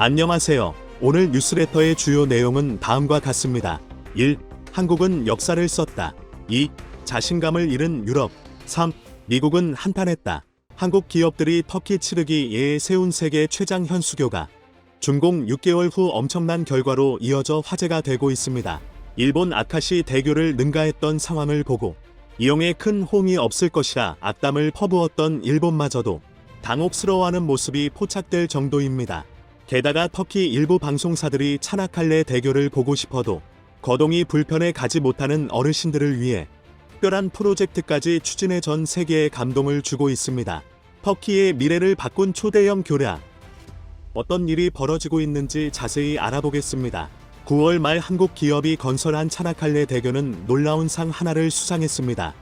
안녕하세요. 오늘 뉴스레터의 주요 내용은 다음과 같습니다. 1. 한국은 역사를 썼다. 2. 자신감을 잃은 유럽. 3. 미국은 한탄했다. 한국 기업들이 터키 치르기 예에 세운 세계 최장 현수교가 준공 6개월 후 엄청난 결과로 이어져 화제가 되고 있습니다. 일본 아카시 대교를 능가했던 상황을 보고 이용에 큰 호응이 없을 것이라 악담을 퍼부었던 일본마저도 당혹스러워하는 모습이 포착될 정도입니다. 게다가 터키 일부 방송사들이 차나칼레 대교를 보고 싶어도 거동이 불편해 가지 못하는 어르신들을 위해 특별한 프로젝트까지 추진해 전 세계에 감동을 주고 있습니다. 터키의 미래를 바꾼 초대형 교량. 어떤 일이 벌어지고 있는지 자세히 알아보겠습니다. 9월 말 한국 기업이 건설한 차나칼레 대교는 놀라운 상 하나를 수상했습니다.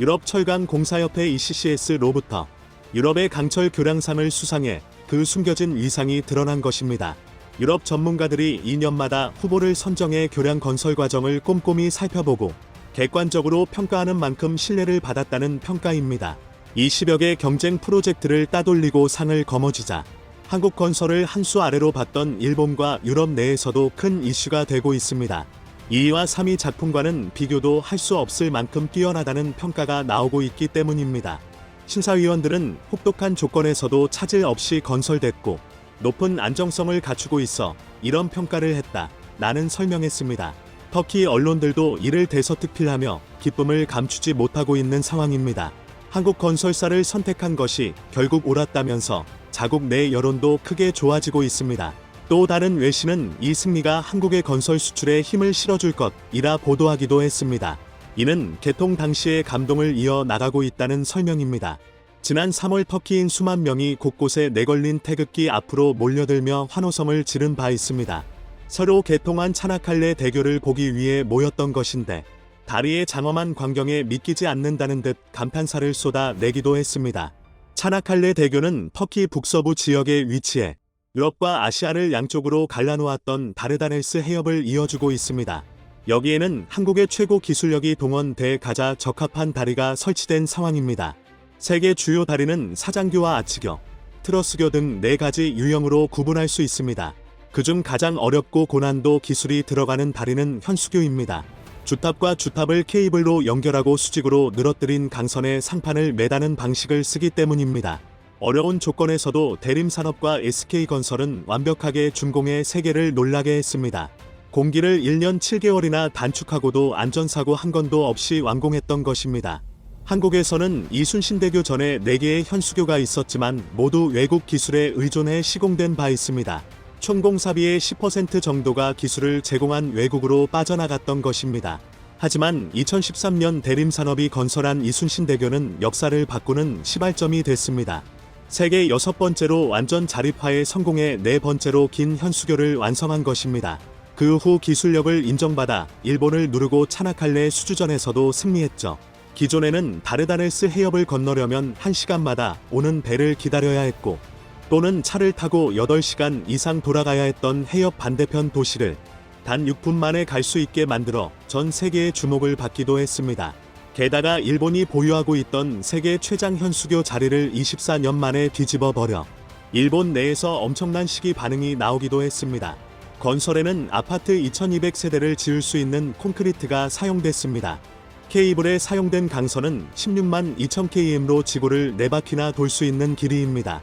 유럽 철강 공사협회 ECCS로부터 유럽의 강철 교량상을 수상해 그 숨겨진 위상이 드러난 것입니다. 유럽 전문가들이 2년마다 후보를 선정해 교량 건설 과정을 꼼꼼히 살펴보고 객관적으로 평가하는 만큼 신뢰를 받았다는 평가입니다. 20여 개 경쟁 프로젝트를 따돌리고 상을 거머쥐자 한국 건설을 한 수 아래로 봤던 일본과 유럽 내에서도 큰 이슈가 되고 있습니다. 2위와 3위 작품과는 비교도 할 수 없을 만큼 뛰어나다는 평가가 나오고 있기 때문입니다. 심사위원들은 혹독한 조건에서도 차질 없이 건설됐고 높은 안정성을 갖추고 있어 이런 평가를 했다. 나는 설명했습니다. 터키 언론들도 이를 대서특필하며 기쁨을 감추지 못하고 있는 상황입니다. 한국 건설사를 선택한 것이 결국 옳았다면서 자국 내 여론도 크게 좋아지고 있습니다. 또 다른 외신은 이 승리가 한국의 건설 수출에 힘을 실어줄 것이라 보도하기도 했습니다. 이는 개통 당시의 감동을 이어 나가고 있다는 설명입니다. 지난 3월 터키인 수만 명이 곳곳에 내걸린 태극기 앞으로 몰려들며 환호성을 지른 바 있습니다. 서로 개통한 차나칼레 대교를 보기 위해 모였던 것인데 다리의 장엄한 광경에 믿기지 않는다는 듯 감탄사를 쏟아 내기도 했습니다. 차나칼레 대교는 터키 북서부 지역에 위치해 유럽과 아시아를 양쪽으로 갈라놓았던 다르다넬스 해협을 이어주고 있습니다. 여기에는 한국의 최고 기술력이 동원돼 가자 적합한 다리가 설치된 상황입니다. 세계 주요 다리는 사장교와 아치교, 트러스교 등네 가지 유형으로 구분할 수 있습니다. 그중 가장 어렵고 고난도 기술이 들어가는 다리는 현수교입니다. 주탑과 주탑을 케이블로 연결하고 수직으로 늘어뜨린 강선에 상판을 매다는 방식을 쓰기 때문입니다. 어려운 조건에서도 대림산업과 SK건설은 완벽하게 준공해 세계를 놀라게 했습니다. 공기를 1년 7개월이나 단축하고도 안전사고 한 건도 없이 완공했던 것입니다. 한국에서는 이순신대교 전에 4개의 현수교가 있었지만 모두 외국 기술에 의존해 시공된 바 있습니다. 총 공사비의 10% 정도가 기술을 제공한 외국으로 빠져나갔던 것입니다. 하지만 2013년 대림산업이 건설한 이순신대교는 역사를 바꾸는 시발점이 됐습니다. 세계 여섯 번째로 완전 자립화에 성공해 네 번째로 긴 현수교를 완성한 것입니다. 그 후 기술력을 인정받아 일본을 누르고 차나칼레 수주전에서도 승리했죠. 기존에는 다르다넬스 해협을 건너려면 1시간마다 오는 배를 기다려야 했고 또는 차를 타고 8시간 이상 돌아가야 했던 해협 반대편 도시를 단 6분 만에 갈 수 있게 만들어 전 세계의 주목을 받기도 했습니다. 게다가 일본이 보유하고 있던 세계 최장 현수교 자리를 24년 만에 뒤집어 버려 일본 내에서 엄청난 시기 반응이 나오기도 했습니다. 건설에는 아파트 2200세대를 지을 수 있는 콘크리트가 사용됐습니다. 케이블에 사용된 강선은 16만 2000km로 지구를 4바퀴나 돌 수 있는 길이입니다.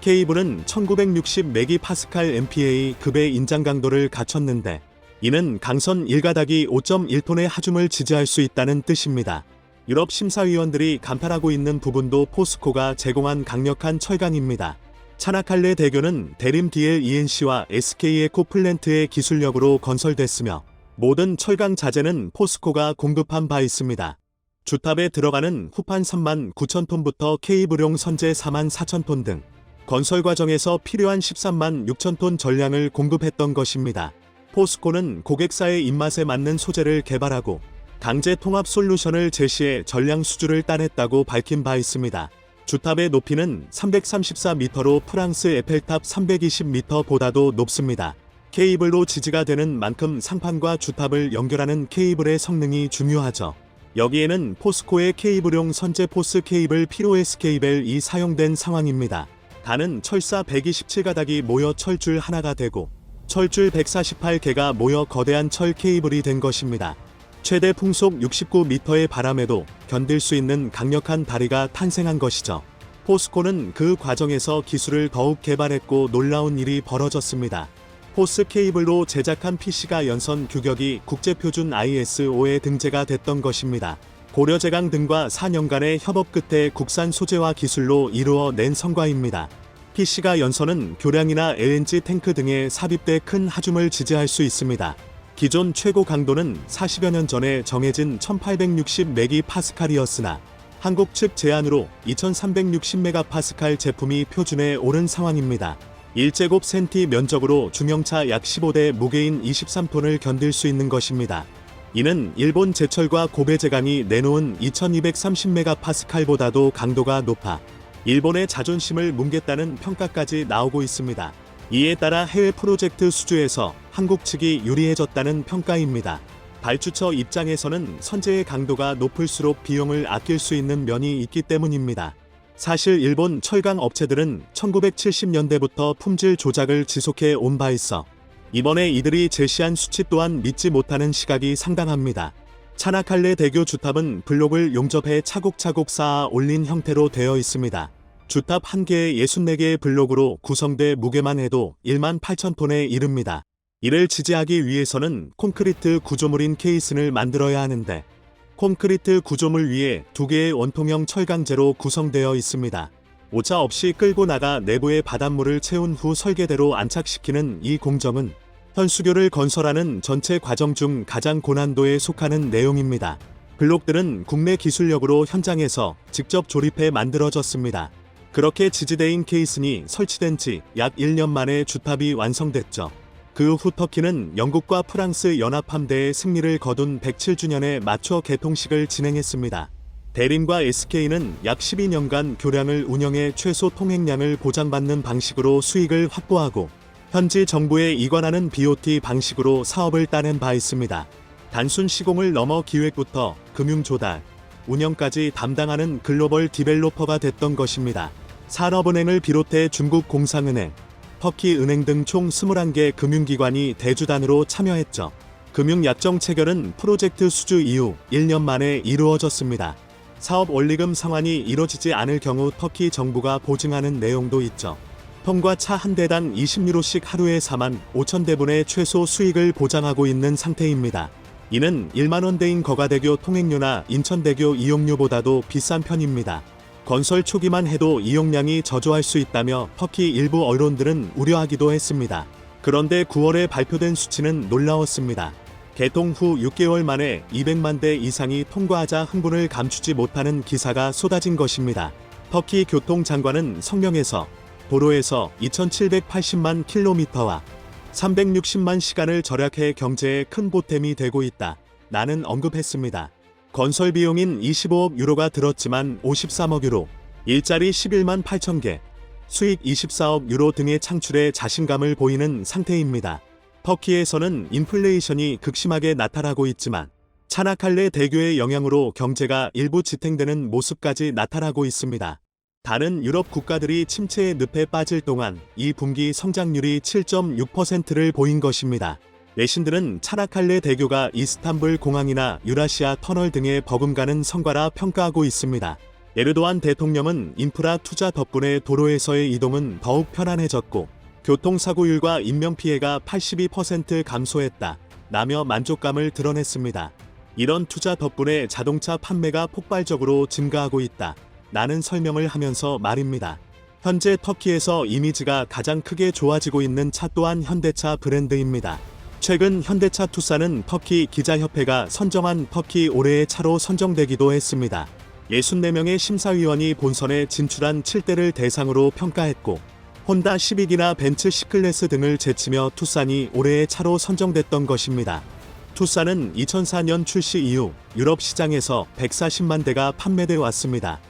케이블은 1960 메기파스칼 MPa 급의 인장 강도를 갖췄는데 이는 강선 1가닥이 5.1톤의 하중을 지지할 수 있다는 뜻입니다. 유럽 심사위원들이 감탄하고 있는 부분도 포스코가 제공한 강력한 철강입니다. 차나칼레 대교는 대림 DL ENC와 SK 에코플랜트의 기술력으로 건설됐으며 모든 철강 자재는 포스코가 공급한 바 있습니다. 주탑에 들어가는 후판 3만 9천 톤부터 케이블용 선재 4만 4천 톤 등 건설 과정에서 필요한 13만 6천 톤 전량을 공급했던 것입니다. 포스코는 고객사의 입맛에 맞는 소재를 개발하고 강제 통합 솔루션을 제시해 전량 수주를 따냈다고 밝힌 바 있습니다. 주탑의 높이는 334m로 프랑스 에펠탑 320m보다도 높습니다. 케이블로 지지가 되는 만큼 상판과 주탑을 연결하는 케이블의 성능이 중요하죠. 여기에는 포스코의 케이블용 선제 포스 케이블 피로에스 케이블이 사용된 상황입니다. 단은 철사 127가닥이 모여 철줄 하나가 되고 철줄 148개가 모여 거대한 철 케이블이 된 것입니다. 최대 풍속 69m의 바람에도 견딜 수 있는 강력한 다리가 탄생한 것이죠. 포스코는 그 과정에서 기술을 더욱 개발했고 놀라운 일이 벌어졌습니다. 포스 케이블로 제작한 PC가 연선 규격이 국제표준 ISO에 등재가 됐던 것입니다. 고려제강 등과 4년간의 협업 끝에 국산 소재와 기술로 이루어낸 성과입니다. PC가 연선은 교량이나 LNG 탱크 등에 삽입돼 큰 하중을 지지할 수 있습니다. 기존 최고 강도는 40여 년 전에 정해진 1860메기 파스칼이었으나 한국 측 제안으로 2360메가 파스칼 제품이 표준에 오른 상황입니다. 1제곱 센티 면적으로 중형차 약 15대 무게인 23톤을 견딜 수 있는 것입니다. 이는 일본 제철과 고베 제강이 내놓은 2230메가 파스칼보다도 강도가 높아 일본의 자존심을 뭉갰다는 평가까지 나오고 있습니다. 이에 따라 해외 프로젝트 수주에서 한국 측이 유리해졌다는 평가입니다. 발주처 입장에서는 선제의 강도가 높을수록 비용을 아낄 수 있는 면이 있기 때문입니다. 사실 일본 철강 업체들은 1970년대부터 품질 조작을 지속해 온 바 있어 이번에 이들이 제시한 수치 또한 믿지 못하는 시각이 상당합니다. 차나칼레 대교 주탑은 블록을 용접해 차곡차곡 쌓아 올린 형태로 되어 있습니다. 주탑 한 개에 64개의 블록으로 구성돼 무게만 해도 1만 8천 톤에 이릅니다. 이를 지지하기 위해서는 콘크리트 구조물인 케이슨을 만들어야 하는데 콘크리트 구조물 위에 두 개의 원통형 철강재로 구성되어 있습니다. 오차 없이 끌고 나가 내부의 바닷물을 채운 후 설계대로 안착시키는 이 공정은 현수교를 건설하는 전체 과정 중 가장 고난도에 속하는 내용입니다. 블록들은 국내 기술력으로 현장에서 직접 조립해 만들어졌습니다. 그렇게 지지대인 케이슨이 설치된 지 약 1년 만에 주탑이 완성됐죠. 그 후 터키는 영국과 프랑스 연합함대의 승리를 거둔 107주년에 맞춰 개통식을 진행했습니다. 대림과 SK는 약 12년간 교량을 운영해 최소 통행량을 보장받는 방식으로 수익을 확보하고 현지 정부에 이관하는 BOT 방식으로 사업을 따낸 바 있습니다. 단순 시공을 넘어 기획부터 금융 조달, 운영까지 담당하는 글로벌 디벨로퍼가 됐던 것입니다. 산업은행을 비롯해 중국 공상은행, 터키 은행 등 총 21개 금융기관이 대주단으로 참여했죠. 금융 약정 체결은 프로젝트 수주 이후 1년 만에 이루어졌습니다. 사업 원리금 상환이 이뤄지지 않을 경우 터키 정부가 보증하는 내용도 있죠. 통과 차 한 대당 20유로씩 하루에 4만 5천 대분의 최소 수익을 보장하고 있는 상태입니다. 이는 1만 원대인 거가대교 통행료나 인천대교 이용료보다도 비싼 편입니다. 건설 초기만 해도 이용량이 저조할 수 있다며 터키 일부 언론들은 우려하기도 했습니다. 그런데 9월에 발표된 수치는 놀라웠습니다. 개통 후 6개월 만에 200만 대 이상이 통과하자 흥분을 감추지 못하는 기사가 쏟아진 것입니다. 터키 교통장관은 성명에서 도로에서 2780만 킬로미터와 360만 시간을 절약해 경제에 큰 보탬이 되고 있다. 나는 언급했습니다. 건설 비용인 25억 유로가 들었지만 53억 유로, 일자리 11만 8천 개, 수익 24억 유로 등의 창출에 자신감을 보이는 상태입니다. 터키에서는 인플레이션이 극심하게 나타나고 있지만 차나칼레 대교의 영향으로 경제가 일부 지탱되는 모습까지 나타나고 있습니다. 다른 유럽 국가들이 침체의 늪에 빠질 동안 이 분기 성장률이 7.6%를 보인 것입니다. 외신들은 차나칼레 대교가 이스탄불 공항이나 유라시아 터널 등에 버금가는 성과라 평가하고 있습니다. 에르도안 대통령은 인프라 투자 덕분에 도로에서의 이동은 더욱 편안해졌고 교통사고율과 인명피해가 82% 감소했다. 라며 만족감을 드러냈습니다. 이런 투자 덕분에 자동차 판매가 폭발적으로 증가하고 있다. 라는 설명을 하면서 말입니다. 현재 터키에서 이미지가 가장 크게 좋아지고 있는 차 또한 현대차 브랜드입니다. 최근 현대차 투싼은 터키 기자협회가 선정한 터키 올해의 차로 선정되기도 했습니다. 64명의 심사위원이 본선에 진출한 7대를 대상으로 평가했고 혼다 시빅이나 벤츠 시클래스 등을 제치며 투싼이 올해의 차로 선정됐던 것입니다. 투싼은 2004년 출시 이후 유럽 시장에서 140만 대가 판매돼 왔습니다.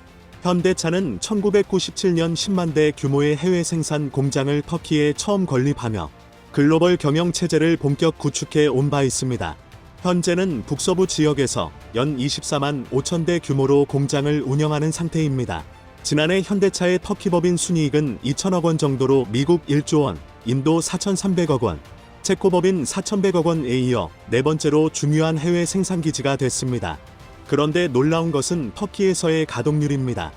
현대차는 1997년 10만 대 규모의 해외 생산 공장을 터키에 처음 건립하며 글로벌 경영 체제를 본격 구축해 온 바 있습니다. 현재는 북서부 지역에서 연 24만 5천 대 규모로 공장을 운영하는 상태입니다. 지난해 현대차의 터키 법인 순이익은 2천억 원 정도로 미국 1조 원, 인도 4,300억 원, 체코 법인 4,100억 원에 이어 네 번째로 중요한 해외 생산 기지가 됐습니다. 그런데 놀라운 것은 터키에서의 가동률입니다.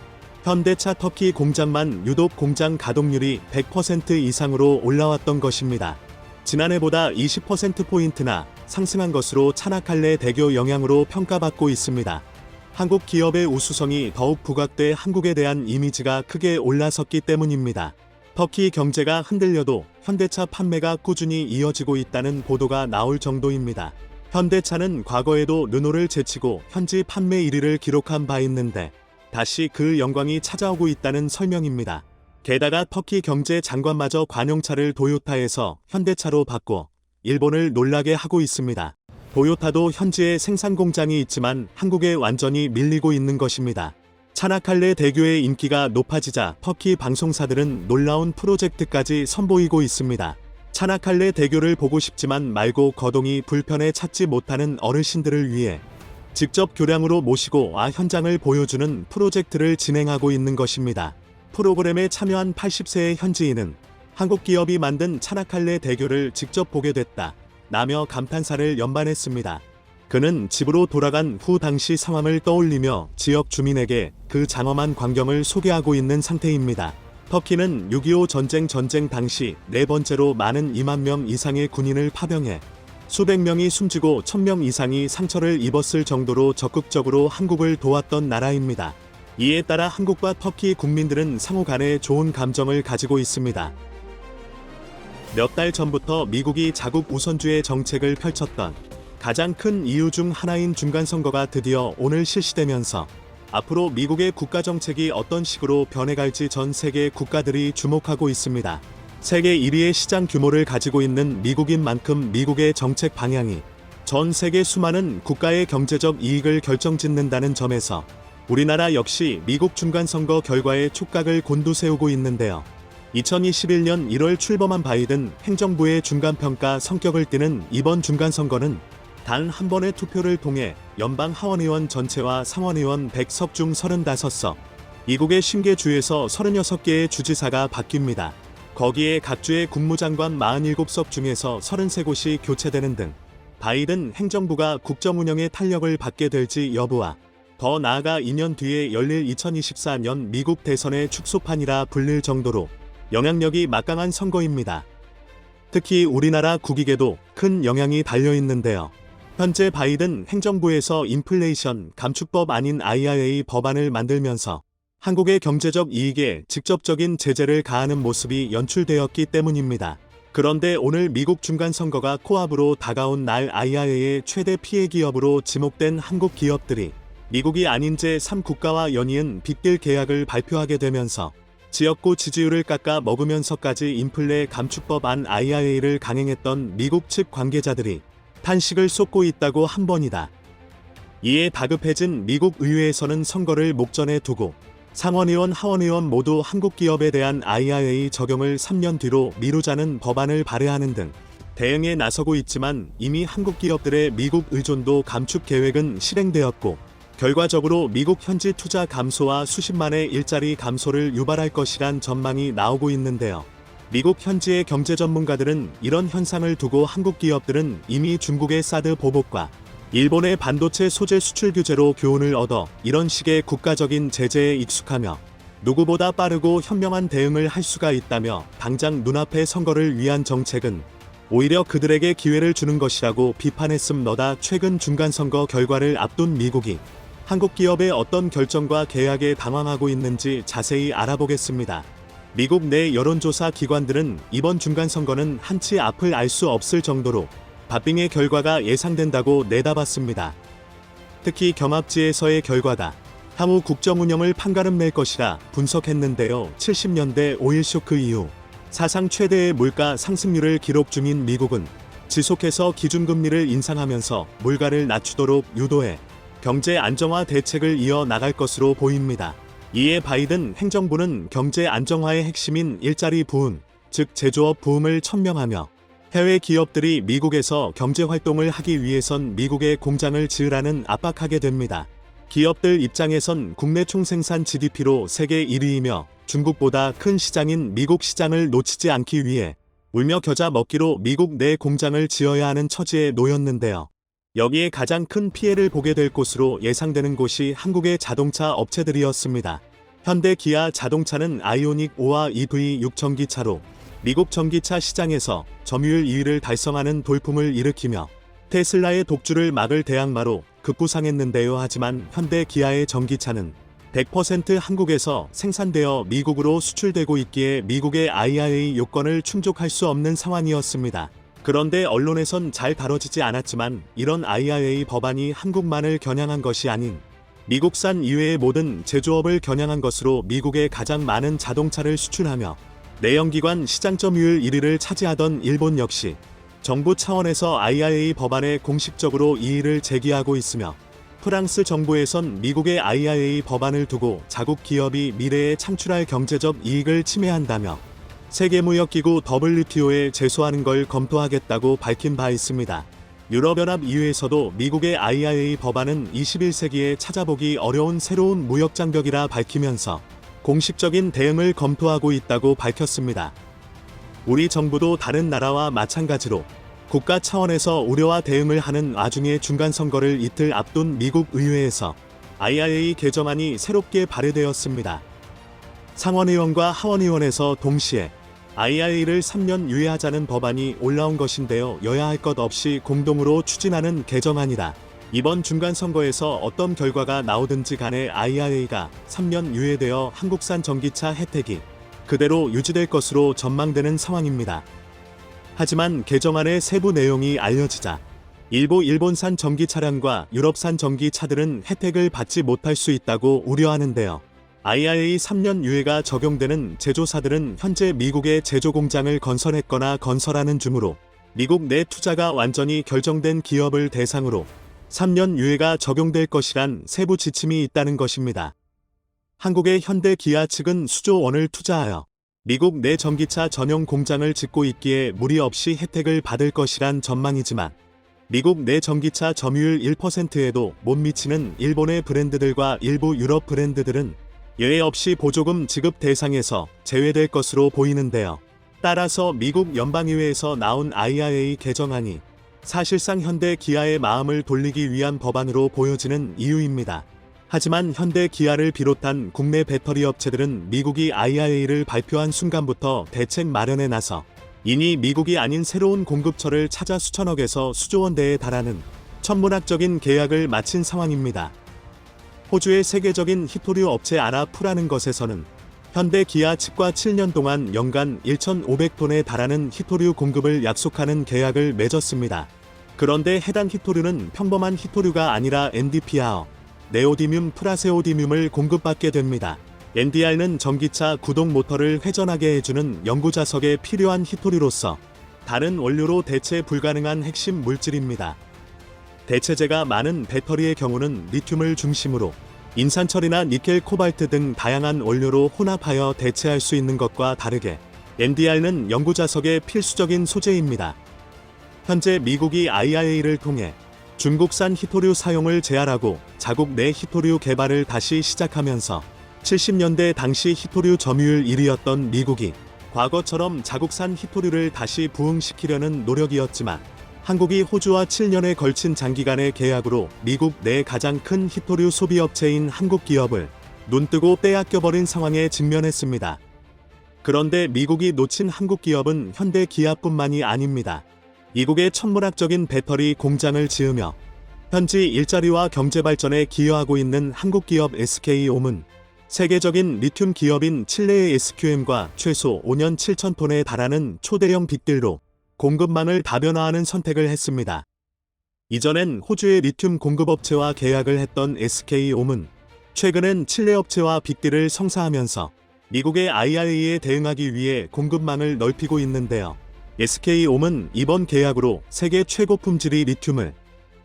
현대차 터키 공장만 유독 공장 가동률이 100% 이상으로 올라왔던 것입니다. 지난해보다 20%포인트나 상승한 것으로 차나칼레 대교 영향으로 평가받고 있습니다. 한국 기업의 우수성이 더욱 부각돼 한국에 대한 이미지가 크게 올라섰기 때문입니다. 터키 경제가 흔들려도 현대차 판매가 꾸준히 이어지고 있다는 보도가 나올 정도입니다. 현대차는 과거에도 르노를 제치고 현지 판매 1위를 기록한 바 있는데 다시 그 영광이 찾아오고 있다는 설명입니다. 게다가 터키 경제 장관마저 관용차를 도요타에서 현대차로 바꿔 일본을 놀라게 하고 있습니다. 도요타도 현지에 생산 공장이 있지만 한국에 완전히 밀리고 있는 것입니다. 차나칼레 대교의 인기가 높아지자 터키 방송사들은 놀라운 프로젝트까지 선보이고 있습니다. 차나칼레 대교를 보고 싶지만 말고 거동이 불편해 찾지 못하는 어르신들을 위해 직접 교량으로 모시고 아 현장을 보여주는 프로젝트를 진행하고 있는 것입니다. 프로그램에 참여한 80세의 현지인은 한국 기업이 만든 차나칼레 대교를 직접 보게 됐다. 라며 감탄사를 연반했습니다. 그는 집으로 돌아간 후 당시 상황을 떠올리며 지역 주민에게 그 장엄한 광경을 소개하고 있는 상태입니다. 터키는 6.25 전쟁 전쟁 당시 네 번째로 많은 2만 명 이상의 군인을 파병해 수백 명이 숨지고 천명 이상이 상처를 입었을 정도로 적극적으로 한국을 도왔던 나라입니다. 이에 따라 한국과 터키 국민들은 상호 간에 좋은 감정을 가지고 있습니다. 몇 달 전부터 미국이 자국 우선주의 정책을 펼쳤던 가장 큰 이유 중 하나인 중간선거가 드디어 오늘 실시되면서 앞으로 미국의 국가 정책이 어떤 식으로 변해갈지 전 세계 국가들이 주목하고 있습니다. 세계 1위의 시장 규모를 가지고 있는 미국인 만큼 미국의 정책 방향이 전 세계 수많은 국가의 경제적 이익을 결정짓는다는 점에서 우리나라 역시 미국 중간선거 결과에 촉각을 곤두세우고 있는데요. 2021년 1월 출범한 바이든 행정부의 중간평가 성격을 띠는 이번 중간선거는 단 한 번의 투표를 통해 연방 하원의원 전체와 상원의원 100석 중 35석, 미국의 10개 주에서 36개의 주지사가 바뀝니다. 거기에 각 주의 국무장관 47석 중에서 33곳이 교체되는 등 바이든 행정부가 국정 운영의 탄력을 받게 될지 여부와 더 나아가 2년 뒤에 열릴 2024년 미국 대선의 축소판이라 불릴 정도로 영향력이 막강한 선거입니다. 특히 우리나라 국익에도 큰 영향이 달려 있는데요. 현재 바이든 행정부에서 인플레이션 감축법 아닌 IRA 법안을 만들면서 한국의 경제적 이익에 직접적인 제재를 가하는 모습이 연출되었기 때문입니다. 그런데 오늘 미국 중간 선거가 코앞으로 다가온 날 IRA의 최대 피해 기업으로 지목된 한국 기업들이 미국이 아닌 제3국가와 연이은 빅딜 계약을 발표하게 되면서 지역구 지지율을 깎아 먹으면서까지 인플레 감축법 안 IRA를 강행했던 미국 측 관계자들이 탄식을 쏟고 있다고 한 번이다. 이에 다급해진 미국 의회에서는 선거를 목전에 두고 상원의원, 하원의원 모두 한국 기업에 대한 IRA 적용을 3년 뒤로 미루자는 법안을 발의하는 등 대응에 나서고 있지만 이미 한국 기업들의 미국 의존도 감축 계획은 실행되었고 결과적으로 미국 현지 투자 감소와 수십만의 일자리 감소를 유발할 것이란 전망이 나오고 있는데요. 미국 현지의 경제 전문가들은 이런 현상을 두고 한국 기업들은 이미 중국의 사드 보복과 일본의 반도체 소재 수출 규제로 교훈을 얻어 이런 식의 국가적인 제재에 익숙하며 누구보다 빠르고 현명한 대응을 할 수가 있다며 당장 눈앞의 선거를 위한 정책은 오히려 그들에게 기회를 주는 것이라고 비판했음 너다 최근 중간선거 결과를 앞둔 미국이 한국 기업의 어떤 결정과 계약에 당황하고 있는지 자세히 알아보겠습니다. 미국 내 여론조사 기관들은 이번 중간선거는 한치 앞을 알 수 없을 정도로 바빙의 결과가 예상된다고 내다봤습니다. 특히 경합지에서의 결과가 향후 국정 운영을 판가름 낼 것이라 분석했는데요. 70년대 오일 쇼크 이후 사상 최대의 물가 상승률을 기록 중인 미국은 지속해서 기준금리를 인상하면서 물가를 낮추도록 유도해 경제 안정화 대책을 이어 나갈 것으로 보입니다. 이에 바이든 행정부는 경제 안정화의 핵심인 일자리 부흥, 즉 제조업 부흥을 천명하며 해외 기업들이 미국에서 경제 활동을 하기 위해선 미국에 공장을 지으라는 압박하게 됩니다. 기업들 입장에선 국내 총생산 GDP로 세계 1위이며 중국보다 큰 시장인 미국 시장을 놓치지 않기 위해 울며 겨자 먹기로 미국 내 공장을 지어야 하는 처지에 놓였는데요. 여기에 가장 큰 피해를 보게 될 곳으로 예상되는 곳이 한국의 자동차 업체들이었습니다. 현대 기아 자동차는 아이오닉 5와 EV6 전기차로 미국 전기차 시장에서 점유율 2위를 달성하는 돌풍을 일으키며 테슬라의 독주를 막을 대항마로 급부상했는데요. 하지만 현대 기아의 전기차는 100% 한국에서 생산되어 미국으로 수출되고 있기에 미국의 IRA 요건을 충족할 수 없는 상황이었습니다. 그런데 언론에선 잘 다뤄지지 않았지만 이런 IRA 법안이 한국만을 겨냥한 것이 아닌 미국산 이외의 모든 제조업을 겨냥한 것으로 미국에 가장 많은 자동차를 수출하며 내연기관 시장 점유율 1위를 차지하던 일본 역시 정부 차원에서 IRA 법안에 공식적으로 이의를 제기하고 있으며 프랑스 정부에선 미국의 IRA 법안을 두고 자국 기업이 미래에 창출할 경제적 이익을 침해한다며 세계무역기구 WTO에 제소하는 걸 검토하겠다고 밝힌 바 있습니다. 유럽연합 EU에서도 미국의 IRA 법안은 21세기에 찾아보기 어려운 새로운 무역 장벽이라 밝히면서 공식적인 대응을 검토하고 있다고 밝혔습니다. 우리 정부도 다른 나라와 마찬가지로 국가 차원에서 우려와 대응을 하는 와중에 중간 선거를 이틀 앞둔 미국 의회에서 IRA 개정안이 새롭게 발의되었습니다. 상원의원과 하원의원에서 동시에 IRA를 3년 유예하자는 법안이 올라온 것인데요. 여야 할 것 없이 공동으로 추진하는 개정안이다. 이번 중간 선거에서 어떤 결과가 나오든지 간에 IRA가 3년 유예되어 한국산 전기차 혜택이 그대로 유지될 것으로 전망되는 상황입니다. 하지만 개정안의 세부 내용이 알려지자 일부 일본산 전기 차량과 유럽산 전기 차들은 혜택을 받지 못할 수 있다고 우려하는데요. IRA 3년 유예가 적용되는 제조사들은 현재 미국에 제조 공장을 건설했거나 건설하는 주므로 미국 내 투자가 완전히 결정된 기업을 대상으로 3년 유예가 적용될 것이란 세부 지침이 있다는 것입니다. 한국의 현대 기아 측은 수조 원을 투자하여 미국 내 전기차 전용 공장을 짓고 있기에 무리 없이 혜택을 받을 것이란 전망이지만 미국 내 전기차 점유율 1%에도 못 미치는 일본의 브랜드들과 일부 유럽 브랜드들은 예외 없이 보조금 지급 대상에서 제외될 것으로 보이는데요. 따라서 미국 연방의회에서 나온 IRA 개정안이 사실상 현대 기아의 마음을 돌리기 위한 법안으로 보여지는 이유입니다. 하지만 현대 기아를 비롯한 국내 배터리 업체들은 미국이 IRA를 발표한 순간부터 대책 마련에 나서 이니 미국이 아닌 새로운 공급처를 찾아 수천억에서 수조 원대에 달하는 천문학적인 계약을 마친 상황입니다. 호주의 세계적인 히토류 업체 아라프라는 것에서는 현대 기아 측과 7년 동안 연간 1,500톤에 달하는 히토류 공급을 약속하는 계약을 맺었습니다. 그런데 해당 히토류는 평범한 히토류가 아니라 NDPR, 네오디뮴 프라세오디뮴을 공급받게 됩니다. NDR는 전기차 구동 모터를 회전하게 해주는 연구자석에 필요한 히토류로서 다른 원료로 대체 불가능한 핵심 물질입니다. 대체재가 많은 배터리의 경우는 리튬을 중심으로 인산철이나 니켈, 코발트 등 다양한 원료로 혼합하여 대체할 수 있는 것과 다르게 NDR는 연구자석의 필수적인 소재입니다. 현재 미국이 IRA를 통해 중국산 히토류 사용을 제한하고 자국 내 히토류 개발을 다시 시작하면서 70년대 당시 히토류 점유율 1위였던 미국이 과거처럼 자국산 히토류를 다시 부흥시키려는 노력이었지만 한국이 호주와 7년에 걸친 장기간의 계약으로 미국 내 가장 큰 히토류 소비업체인 한국 기업을 눈뜨고 빼앗겨버린 상황에 직면했습니다. 그런데 미국이 놓친 한국 기업은 현대 기아뿐만이 아닙니다. 이국의 천문학적인 배터리 공장을 지으며 현지 일자리와 경제 발전에 기여하고 있는 한국 기업 SK옴은 세계적인 리튬 기업인 칠레의 SQM과 최소 5년 7천 톤에 달하는 초대형 빅딜로 공급망을 다변화하는 선택을 했습니다. 이전엔 호주의 리튬 공급업체와 계약을 했던 SK옴은 최근엔 칠레 업체와 빅딜을 성사하면서 미국의 IRA에 대응하기 위해 공급망을 넓히고 있는데요. SK옴은 이번 계약으로 세계 최고 품질의 리튬을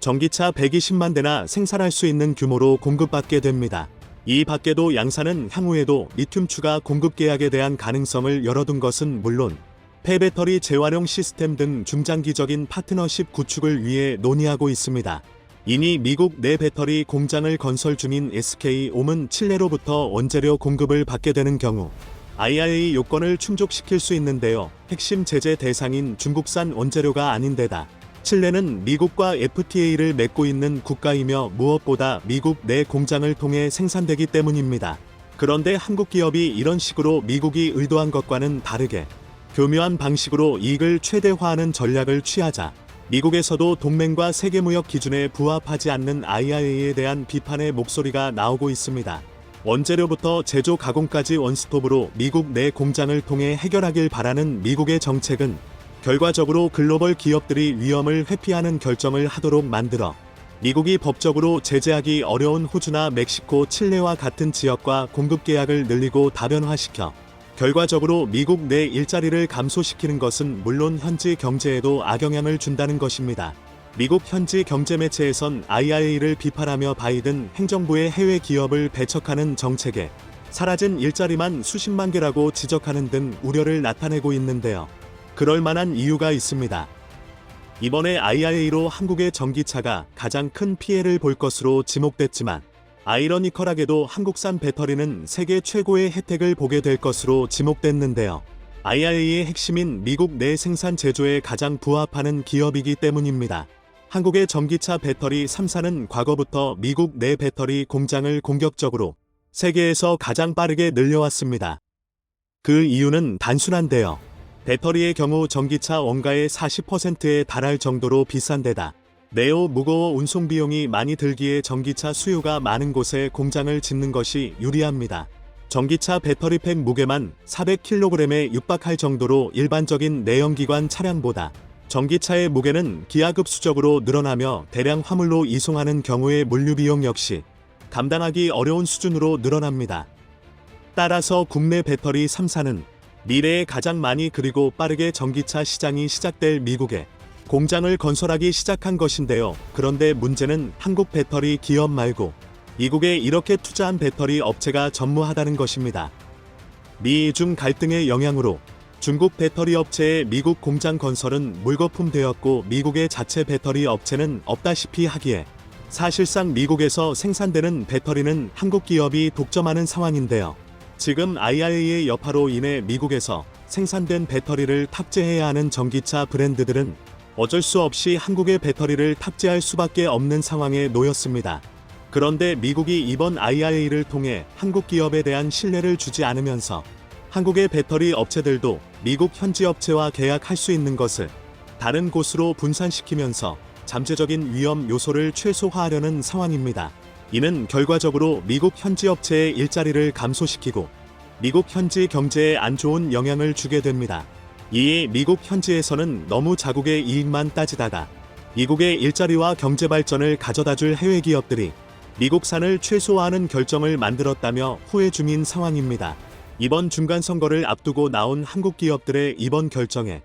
전기차 120만 대나 생산할 수 있는 규모로 공급받게 됩니다. 이 밖에도 양사는 향후에도 리튬 추가 공급 계약에 대한 가능성을 열어둔 것은 물론 폐배터리 재활용 시스템 등 중장기적인 파트너십 구축을 위해 논의하고 있습니다. 이니 미국 내 배터리 공장을 건설 중인 SK옴은 칠레로부터 원재료 공급을 받게 되는 경우 IRA 요건을 충족시킬 수 있는데요. 핵심 제재 대상인 중국산 원재료가 아닌데다 칠레는 미국과 FTA를 맺고 있는 국가이며 무엇보다 미국 내 공장을 통해 생산되기 때문입니다. 그런데 한국 기업이 이런 식으로 미국이 의도한 것과는 다르게 교묘한 방식으로 이익을 최대화하는 전략을 취하자 미국에서도 동맹과 세계무역 기준에 부합하지 않는 IRA에 대한 비판의 목소리가 나오고 있습니다. 원재료부터 제조 가공까지 원스톱으로 미국 내 공장을 통해 해결하길 바라는 미국의 정책은 결과적으로 글로벌 기업들이 위험을 회피하는 결정을 하도록 만들어 미국이 법적으로 제재하기 어려운 호주나 멕시코, 칠레와 같은 지역과 공급 계약을 늘리고 다변화시켜 결과적으로 미국 내 일자리를 감소시키는 것은 물론 현지 경제에도 악영향을 준다는 것입니다. 미국 현지 경제 매체에선 IRA를 비판하며 바이든 행정부의 해외 기업을 배척하는 정책에 사라진 일자리만 수십만 개라고 지적하는 등 우려를 나타내고 있는데요. 그럴 만한 이유가 있습니다. 이번에 IRA로 한국의 전기차가 가장 큰 피해를 볼 것으로 지목됐지만 아이러니컬하게도 한국산 배터리는 세계 최고의 혜택을 보게 될 것으로 지목됐는데요. IRA의 핵심인 미국 내 생산 제조에 가장 부합하는 기업이기 때문입니다. 한국의 전기차 배터리 3사는 과거부터 미국 내 배터리 공장을 공격적으로 세계에서 가장 빠르게 늘려왔습니다. 그 이유는 단순한데요. 배터리의 경우 전기차 원가의 40%에 달할 정도로 비싼 데다 매우 무거워 운송 비용이 많이 들기에 전기차 수요가 많은 곳에 공장을 짓는 것이 유리합니다. 전기차 배터리팩 무게만 400kg에 육박할 정도로 일반적인 내연기관 차량보다 전기차의 무게는 기하급수적으로 늘어나며 대량 화물로 이송하는 경우의 물류 비용 역시 감당하기 어려운 수준으로 늘어납니다. 따라서 국내 배터리 3사는 미래에 가장 많이 그리고 빠르게 전기차 시장이 시작될 미국에 공장을 건설하기 시작한 것인데요. 그런데 문제는 한국 배터리 기업 말고 미국에 이렇게 투자한 배터리 업체가 전무하다는 것입니다. 미중 갈등의 영향으로 중국 배터리 업체의 미국 공장 건설은 물거품 되었고 미국의 자체 배터리 업체는 없다시피 하기에 사실상 미국에서 생산되는 배터리는 한국 기업이 독점하는 상황인데요. 지금 IRA의 여파로 인해 미국에서 생산된 배터리를 탑재해야 하는 전기차 브랜드들은 어쩔 수 없이 한국의 배터리를 탑재할 수밖에 없는 상황에 놓였습니다. 그런데 미국이 이번 IRA를 통해 한국 기업에 대한 신뢰를 주지 않으면서 한국의 배터리 업체들도 미국 현지 업체와 계약할 수 있는 것을 다른 곳으로 분산시키면서 잠재적인 위험 요소를 최소화하려는 상황입니다. 이는 결과적으로 미국 현지 업체의 일자리를 감소시키고 미국 현지 경제에 안 좋은 영향을 주게 됩니다. 이에 미국 현지에서는 너무 자국의 이익만 따지다가 미국의 일자리와 경제 발전을 가져다 줄 해외 기업들이 미국산을 최소화하는 결정을 만들었다며 후회 중인 상황입니다. 이번 중간 선거를 앞두고 나온 한국 기업들의 이번 결정에